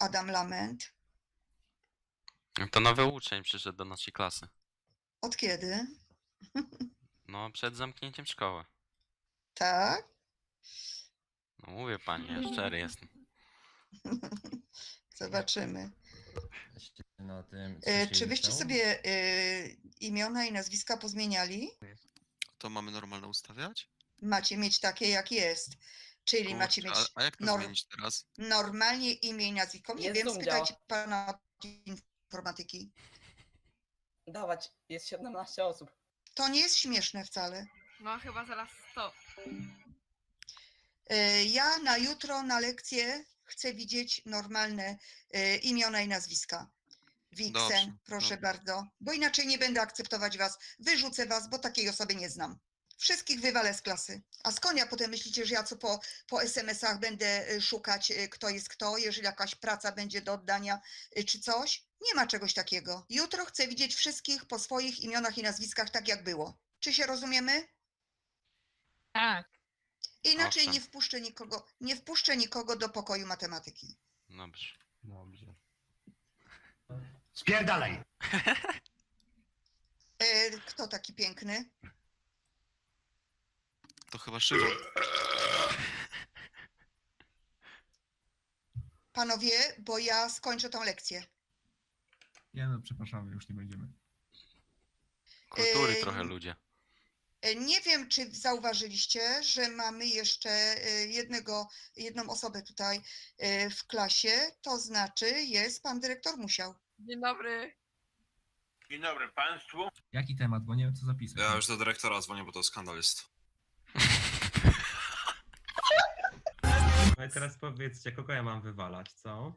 Adam Lament. To nowy uczeń przyszedł do naszej klasy. Od kiedy? No, przed zamknięciem szkoły. Tak? No mówię pani, ja szczery jestem. Zobaczymy. Na tym, co E, się czy wyście liczą? sobie e, imiona i nazwiska pozmieniali? To mamy normalne ustawiać? Macie mieć takie, jak jest. Czyli macie mieć a, a jak to norm- zmienić teraz? normalnie imię i nazwisko. Nie Jest wiem, Zoom spytajcie pana od informatyki. Dawać, jest 17 osób. To nie jest śmieszne wcale. No chyba zaraz 100. E, Ja na jutro na lekcję chcę widzieć normalne e, imiona i nazwiska. Wiksen, Dobrze, proszę dobrze. bardzo, bo inaczej nie będę akceptować was. Wyrzucę was, bo takiej osoby nie znam. Wszystkich wywalę z klasy. A skąd ja potem myślicie, że ja co po, po SMS-ach będę e, szukać, e, kto jest kto, jeżeli jakaś praca będzie do oddania e, czy coś? Nie ma czegoś takiego. Jutro chcę widzieć wszystkich po swoich imionach i nazwiskach tak, jak było. Czy się rozumiemy? Tak. Inaczej Owszem. nie wpuszczę nikogo, nie wpuszczę nikogo do pokoju matematyki. Dobrze. Dobrze. Spierdalaj! E, kto taki piękny? To chyba Szymon. Panowie, bo ja skończę tą lekcję. Nie no, przepraszamy, już nie będziemy. Kultury Ej, trochę ludzie. E, Nie wiem, czy zauważyliście, że mamy jeszcze e, jednego, jedną osobę tutaj e, w klasie, to znaczy jest pan dyrektor Musiał. Dzień dobry. Dzień dobry Państwu. Jaki temat, bo nie wiem co zapisać. Ja już do dyrektora dzwonię, bo to skandal jest. No i teraz powiedzcie, kogo ja mam wywalać, co?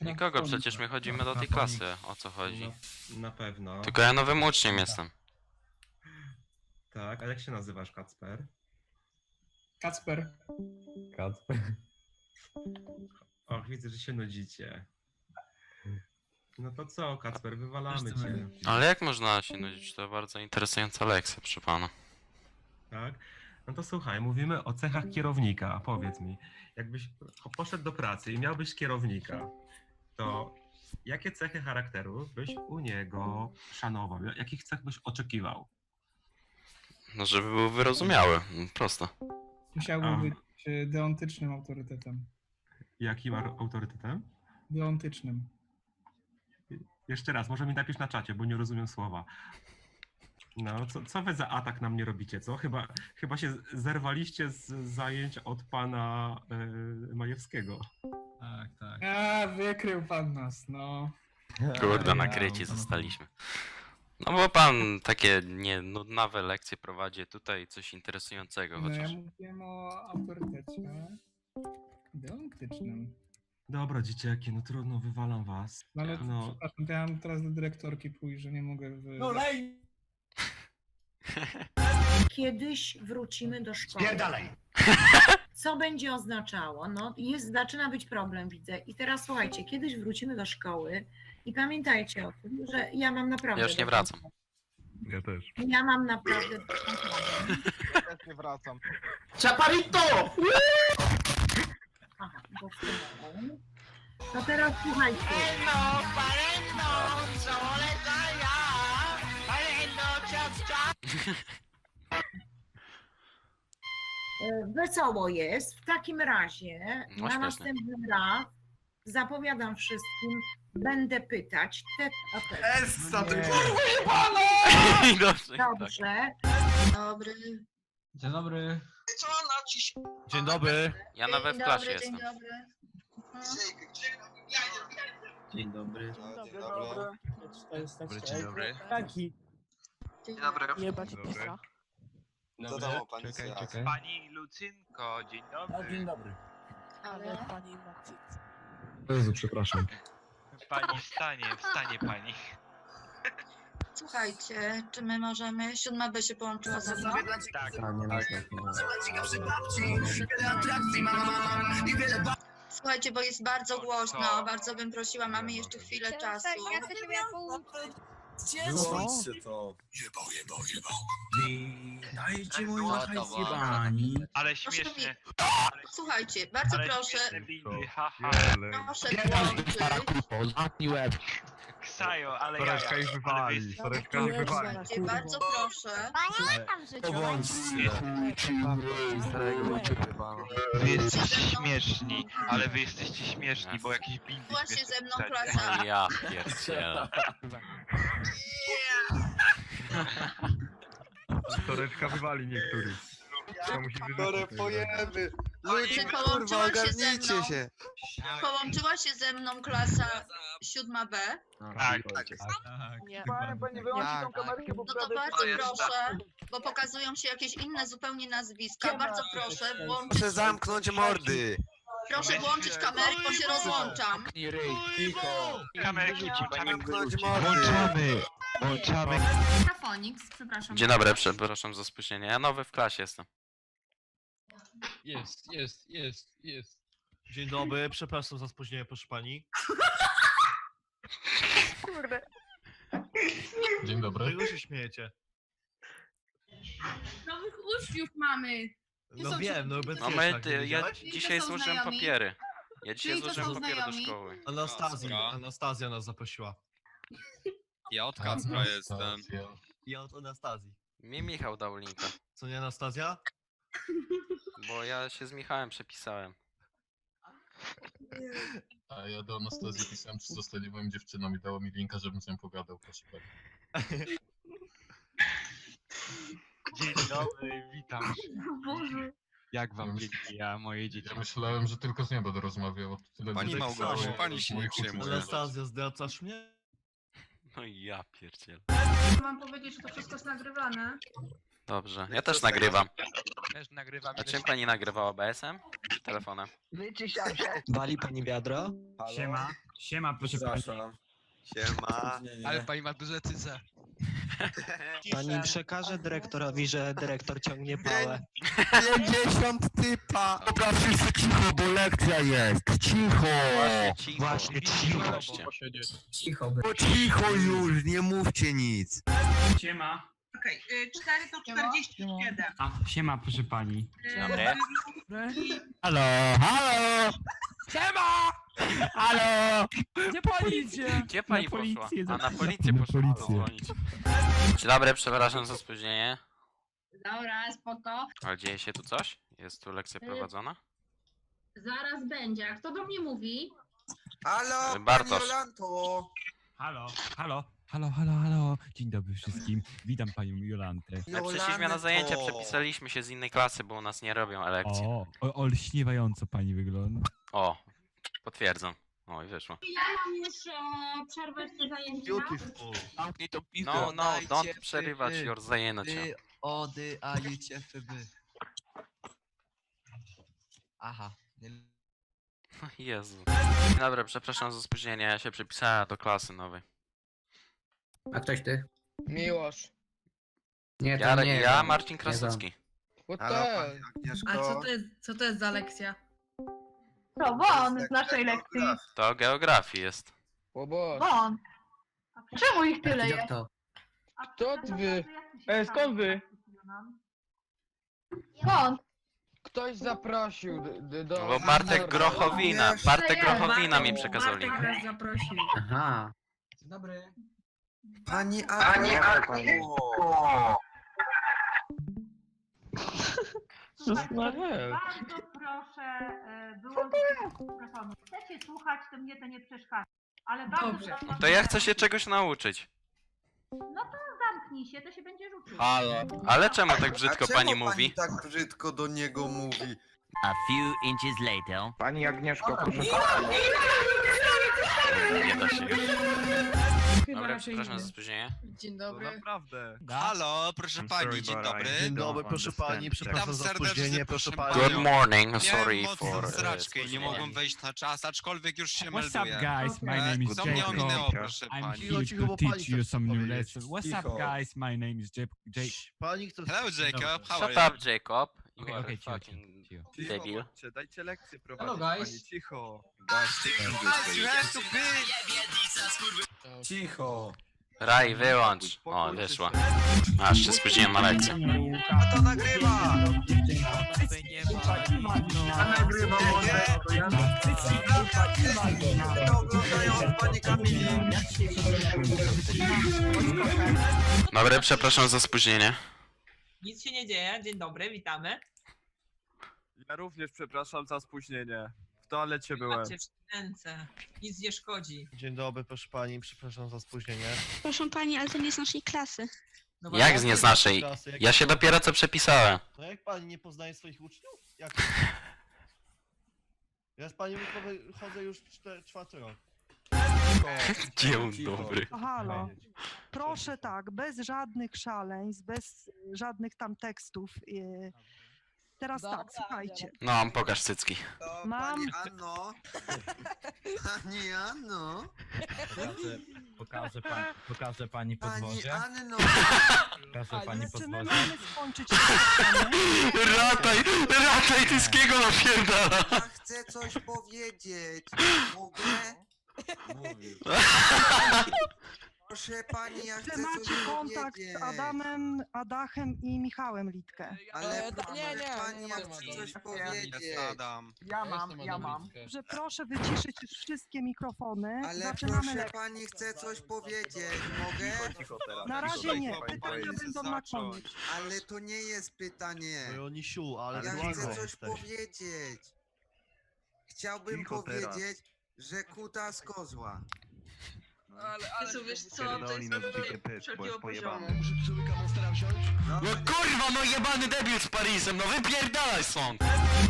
Nikogo, przecież my chodzimy do tej klasy. O co chodzi? No, na pewno. Tylko ja nowym uczniem jestem. Tak, a jak się nazywasz, Kacper? Kacper. Kacper. Och, widzę, że się nudzicie. No to co, Kacper, wywalamy cię. Ale jak można się nudzić? To bardzo interesująca lekcja, pana. Tak? No to słuchaj, mówimy o cechach kierownika. Powiedz mi, jakbyś poszedł do pracy i miałbyś kierownika, to jakie cechy charakteru byś u niego szanował? Jakich cech byś oczekiwał? No, żeby był wyrozumiały. Prosto. Musiałby A. być e, deontycznym autorytetem. Jakim ar- autorytetem? Deontycznym. Jeszcze raz, może mi napisz na czacie, bo nie rozumiem słowa. No, co, co wy za atak na mnie robicie, co? Chyba, chyba się zerwaliście z zajęć od pana e, Majewskiego. Tak, tak. A, wykrył pan nas, no. Kurde, Ja, nakryci to- zostaliśmy. No bo pan takie nie nudnawe lekcje prowadzi tutaj coś interesującego No ja chociaż. mówiłem o autorytecie deontycznym. Dobra, dzieciaki, no trudno, wywalam was. No ale No. przepraszam, to ja mam teraz do dyrektorki pójść, że nie mogę wy... No lej! Kiedyś wrócimy do szkoły. Spierdalaj! Co będzie oznaczało? No, jest, zaczyna być problem, widzę. I teraz słuchajcie, kiedyś wrócimy do szkoły i pamiętajcie o tym, że ja mam naprawdę. Ja już nie wracam. Ja też. Ja mam naprawdę. dobrą pracę. nie wracam. Chaparito! Aha, bo wstałem. No teraz słuchajcie. E, Wesoło jest. W takim razie No, na następny raz zapowiadam wszystkim, będę pytać. Te, a te. Essa, ty Nie. Dobrze, tak. Dobrze. Dobry. Dzień dobry. Dzień dobry. Ja nawet w klasie jestem. dobry. Dzień dobry. Dzień dobry. Dzień dobry. Dzień dobry. Jebać pisa. Co tam o pani Czekaj, Seas? czekaj. Pani Lucynko, dzień dobry. dobry. Ale pani Macic. Jezu, przepraszam. Pani wstanie, wstanie pani. Słuchajcie, czy my możemy? Siódma B się połączyła ze mną? Tak. Słuchajcie, bo jest bardzo głośno, bardzo bym prosiła, mamy jeszcze chwilę czasu. Wyłączcie to. Dajcie mój No, hajs dobra. jebani. Ale Proszę śmieszne. Słuchajcie, bardzo Ale proszę, śmieszne bindy, haha. proszę włączyć. Ksajo, ale ja. Soreczka ich wywali, soreczka ich wywali. Bardzo proszę. Wy jesteście śmieszni, ale wy jesteście śmieszni, bo jakieś bindy Właśnie śmieszne ze mną klasa. Ja pierdzielę. Soreczka wywali niektórych. To musi Które pojemy. Ludzie, połączyła się ze mną. Połączyła się ze mną klasa 7B. Tak, No to bardzo proszę, bo pokazują się jakieś inne zupełnie nazwiska. Bardzo proszę włączyć. Muszę zamknąć mordy. Proszę włączyć kamery, bo się rozłączam. kamerki. Zamknąć mordy. Włączamy, włączamy. Kafonix, przepraszam. Dzień dobry, przepraszam za spóźnienie. Ja nowy w klasie jestem. Jest, jest, jest, jest. Dzień dobry, przepraszam za spóźnienie, proszę pani. Kurde. Dzień dobry. Czego się śmiejecie? Nowych uczniów mamy. No są wiem, no ci- bez No wiesz, my, tak, ty, nie ja wiedziałeś? dzisiaj są złożyłem znajomi? papiery. Ja dzisiaj Czyli to złożyłem są papiery do znajomi? szkoły. Anastazja, Dobra. Anastazja nas zaprosiła. Ja od Kacpra jestem. Ja od Anastazji. Mi Michał dał linka, Co nie Anastazja? Bo ja się z Michałem przepisałem. A ja do Anastazji pisałem, czy zostali moją dziewczyną i dało mi linka, żebym z nią pogadał, proszę pani. Dzień dobry, witam. Boże. Jak wam Ja dzieci, ja moje dzieci. Ja myślałem, że tylko z nią będę rozmawiał. Tyle Pani było. Małgosiu, pani się nie moich przejmuje. uczuć. Anastazja, zdradzasz mnie? No i ja pierdzielę. Mam powiedzieć, że to wszystko jest nagrywane. Dobrze, ja też nagrywam. Też nagrywam. A czym pani nagrywała OBS-em? Czy telefonem? Wali pani wiadro? Siema. Siema, proszę pani. Przepraszam. Siema. Ale pani ma duże cyce. Pani przekaże dyrektorowi, że dyrektor ciągnie pałę. 50 typa. Dobra, wszyscy cicho, bo lekcja jest. Cicho. Właśnie, cicho. Właśnie, cicho. Cicho. Bo cicho już, nie mówcie nic. Siema. Okej, 4 to 47. A, siema, proszę pani. Dzień dobry. Halo, halo! Siema! Halo! Gdzie policja? Gdzie pani Na poszła? A na policję na poszła policję. dzwonić. Dzień dobry, przepraszam za spóźnienie. Dobra, spoko. Ale dzieje się tu coś? Jest tu lekcja prowadzona? Zaraz będzie. A kto do mnie mówi? Halo, Bartosz. Jolanto. Halo, halo, halo, halo, halo. Dzień dobry wszystkim. Witam panią Jolantę. Na przyszliśmy na zajęcia, przepisaliśmy się z innej klasy, bo u nas nie robią elekcji. O, o, olśniewająco pani wygląda. O, potwierdzam. O, i wyszło. Ja mam już e, przerwę w zajęcia. Beautiful. Zamknij No, no, don't przerywać your zajęcia. ody, a jucie, fyby. Aha. Jezu. Dobra, przepraszam za spóźnienie, ja się przepisałem do klasy nowej. A ktoś ty? Miłosz. Nie, Ja, ja Marcin Krasucki. Halo, pani Agnieszko. A co to jest, co to jest za lekcja? To won z naszej lekcji. To o geografii jest. Won. Czemu ich tyle jest? to? Kto wy? E, skąd wy? Skąd? Ktoś zaprosił do... No bo Bartek Grochowina, Bartek Grochowina mi przekazał link. nas zaprosił. Aha. Dzień dobry. Pani Agnieszko. Bardzo proszę e, wyłączyć mikrofonu. Chcecie słuchać, to mnie to nie przeszkadza. Ale bardzo Dobrze. To ja chcę się czegoś nauczyć. No to zamknij się, to się będzie rzucił. Halo. Ale czemu tak brzydko A czemu pani mówi? tak brzydko do niego mówi? A few inches later. Pani Agnieszko, proszę Nie da się już. Dobra, przepraszam za spóźnienie. Dzień To naprawdę. Halo, proszę pani, dzień dobry. Dzień dobry, proszę pani, przepraszam Witam za serdecznie, spóźnienie, proszę proszę pani. Good morning, sorry Miałem for mocną zraczkę i nie spóźnienie. mogłem wejść na czas, aczkolwiek już się What's up, melduję. guys? My name is Co mnie Jacob. ominęło, proszę I'm pani? here to teach you some new lessons. What's up, guys? My name is Jake. Jake. Pani chce... Hello Jacob, how Shut are up, you? Jacob. You Okay, are okay, cicho, fucking cicho. debil. dajcie lekcję Hello, guys. cicho. Guys, you have to be. Cicho. Raj, wyłącz. O, wyszła. A, jeszcze spóźniłem na lekcję. A to nagrywa! To oglądają od pani Kamili. Dobry, przepraszam za spóźnienie. Nic się nie dzieje, dzień dobry, witamy. Ja również przepraszam za spóźnienie. W toalecie byłem. W ręce, nic nie szkodzi. Dzień dobry, proszę pani, przepraszam za spóźnienie. Proszę pani, ale to nie z naszej klasy. No Jak z nie z naszej? Ja się dopiero co przepisałem. No jak pani nie poznaje swoich uczniów? Jak? Ja z panią chodzę już czwarty rok. Dzień dobry. Halo, proszę tak, bez żadnych szaleństw, bez żadnych tam tekstów. y, Teraz tak, słuchajcie. No, pokaż cycki. Mam- Pani Anno. Pani Anno. Pokażę, pani, pokażę pani Pani Anno. Pokażę pani my podwozie. mamy skończyć to spotkanie? Rataj, rataj Tyskiego napierdala. Ja chcę coś powiedzieć. Mogę? Proszę pani, ja Czy chcę coś macie kontakt powiedzieć. z Adamem, Adachem i Michałem Litkę? Ale E, nie, nie, pani, nie ja ma chcę tematu. coś powiedzieć. Adam. Ja mam, ja mam. Że proszę wyciszyć już wszystkie mikrofony. Ale Zaczynamy proszę lekcję. pani, chcę coś powiedzieć. Mogę? Na razie nie, pytania będą na koniec. Ale to nie jest pytanie. Jonisiu, ale Ja chcę coś jesteś? powiedzieć. Chciałbym Cicho teraz. powiedzieć, że kuta z kozła. Ale, ale, wiesz co, to jest wszelkiego poziomu. No kurwa, no jebany debil z Parisem, no wypierdalaj stąd.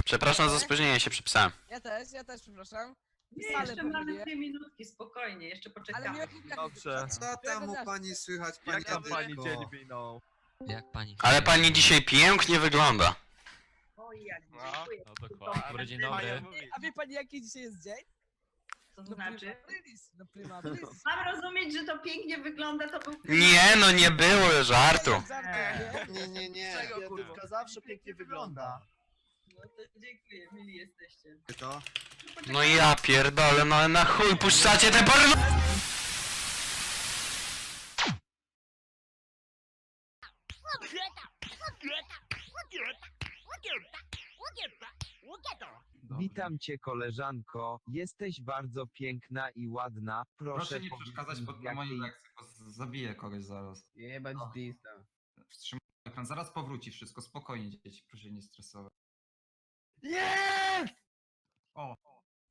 Przepraszam za spóźnienie, się przypisałem. Ja też, ja też przepraszam. Nie, jeszcze mamy dwie minutki, spokojnie, jeszcze Ale poczekamy. mi Dobrze. Co tam u pani słychać, pani Jak tam pani dzień minął? Jak pani? Ale pani dzisiaj pięknie wygląda. Oj, jak No, dziękuję. No dokładnie. Dobry dzień dobry. A wie pani jaki dzisiaj jest dzień? To znaczy, No prima aprilis. mam rozumieć, że to pięknie wygląda, to był... Nie, no nie było żartu. Nie, nie, nie. Czego, kurwa? Zawsze pięknie wygląda. No to dziękuję, mili jesteście. To? No ja pierdolę, no na chuj puszczacie te porno... Witam cię koleżanko, jesteś bardzo piękna i ładna. Proszę, nie przeszkadzać pod moją lekcję, bo zabiję kogoś zaraz. Jebać dista. Wstrzymaj ekran, zaraz powróci wszystko, spokojnie dzieci, proszę nie stresować. Nie! O,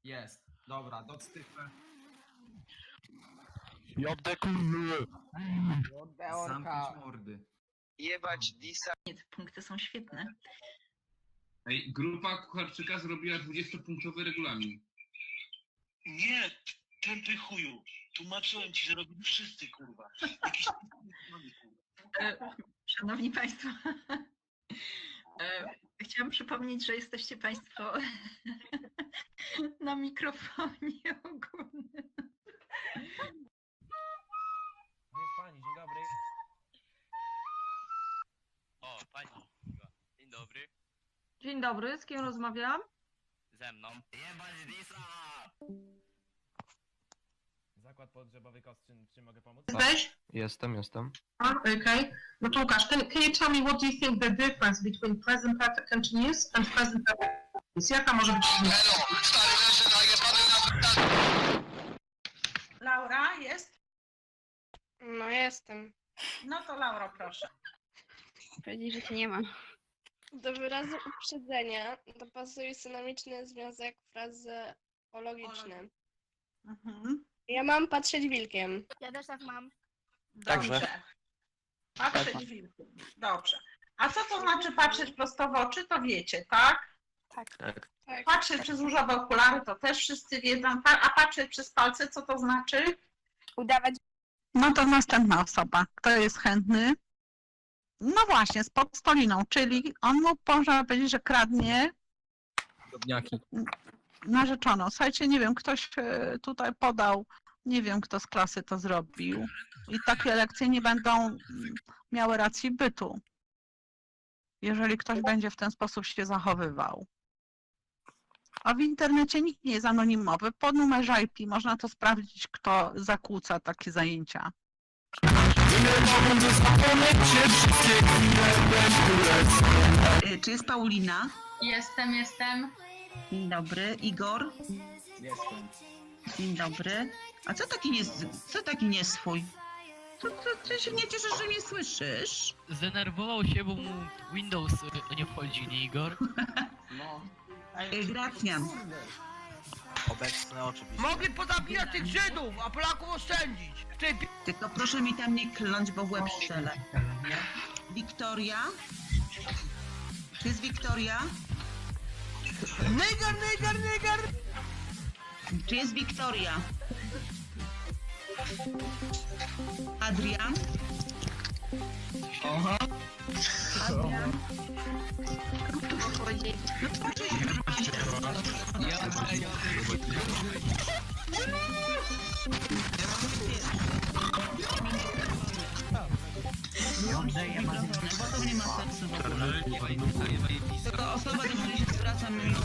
jest, dobra, doctyfę. Jodde kurwy! Orka. mordy. Jebać disa. Nie, te punkty są świetne. Ej, grupa Kucharczyka zrobiła 20-punktowy regulamin. Nie, tępy chuju, tłumaczyłem ci, że robili wszyscy kurwa. Jakiś E, Szanowni Państwo, e, chciałam przypomnieć, że jesteście Państwo na mikrofonie Dzień dobry, z kim rozmawiam? Ze mną. Jebać disa! Zakład pogrzebowy kost, czy, mogę pomóc? Jesteś? Jestem, jestem. Okay. No to Łukasz, can, can you tell me what do you think the difference between present perfect continuous and present perfect continuous? Jaka może być różnica? Laura, jest? No jestem. No to Laura, proszę. Powiedzieli, że cię nie ma. Do wyrazu uprzedzenia dopasuj synamiczny związek frazeologiczny. Mhm. Ja mam patrzeć wilkiem. Ja też tak mam. Także. Dobrze. Patrzeć wilkiem. Dobrze. A co to znaczy patrzeć prosto w oczy, to wiecie, tak? Tak. Tak. Tak. Patrzeć przez różowe okulary, to też wszyscy wiedzą, tak? A patrzeć przez palce, co to znaczy? Udawać. No to następna osoba. Kto jest chętny? No właśnie, z podstoliną, czyli on mu można powiedzieć, że kradnie Drobniaki. narzeczoną. Słuchajcie, nie wiem, ktoś e, tutaj podał, nie wiem, kto z klasy to zrobił. I takie lekcje nie będą mm, miały racji bytu, jeżeli ktoś będzie w ten sposób się zachowywał. A w internecie nikt nie jest anonimowy. Po numerze IP można to sprawdzić, kto zakłóca takie zajęcia. Y, Czy jest Paulina? Jestem, jestem. Dzień dobry. Igor? Jestem. Dzień dobry. A co taki nie, co taki nie swój? To, to, ty się nie cieszysz, że mnie słyszysz? Zdenerwował się, bo mu Windows nie wchodzi, nie Igor? No. Y, Gracjan. Obecny oczywiście. Mogli pozabijać tych Żydów, a Polaków oszczędzić! Ty Tylko proszę mi tam nie klnąć, bo w łeb strzelę. Wiktoria? Czy jest Wiktoria? Nygar, nygar, nygar! Czy jest Wiktoria? Adrian? Oho. Adrian? No to czy Dobrze, ja mam bo to nie ma sensu w ogóle. Tylko osoba, do której się zwracam, mi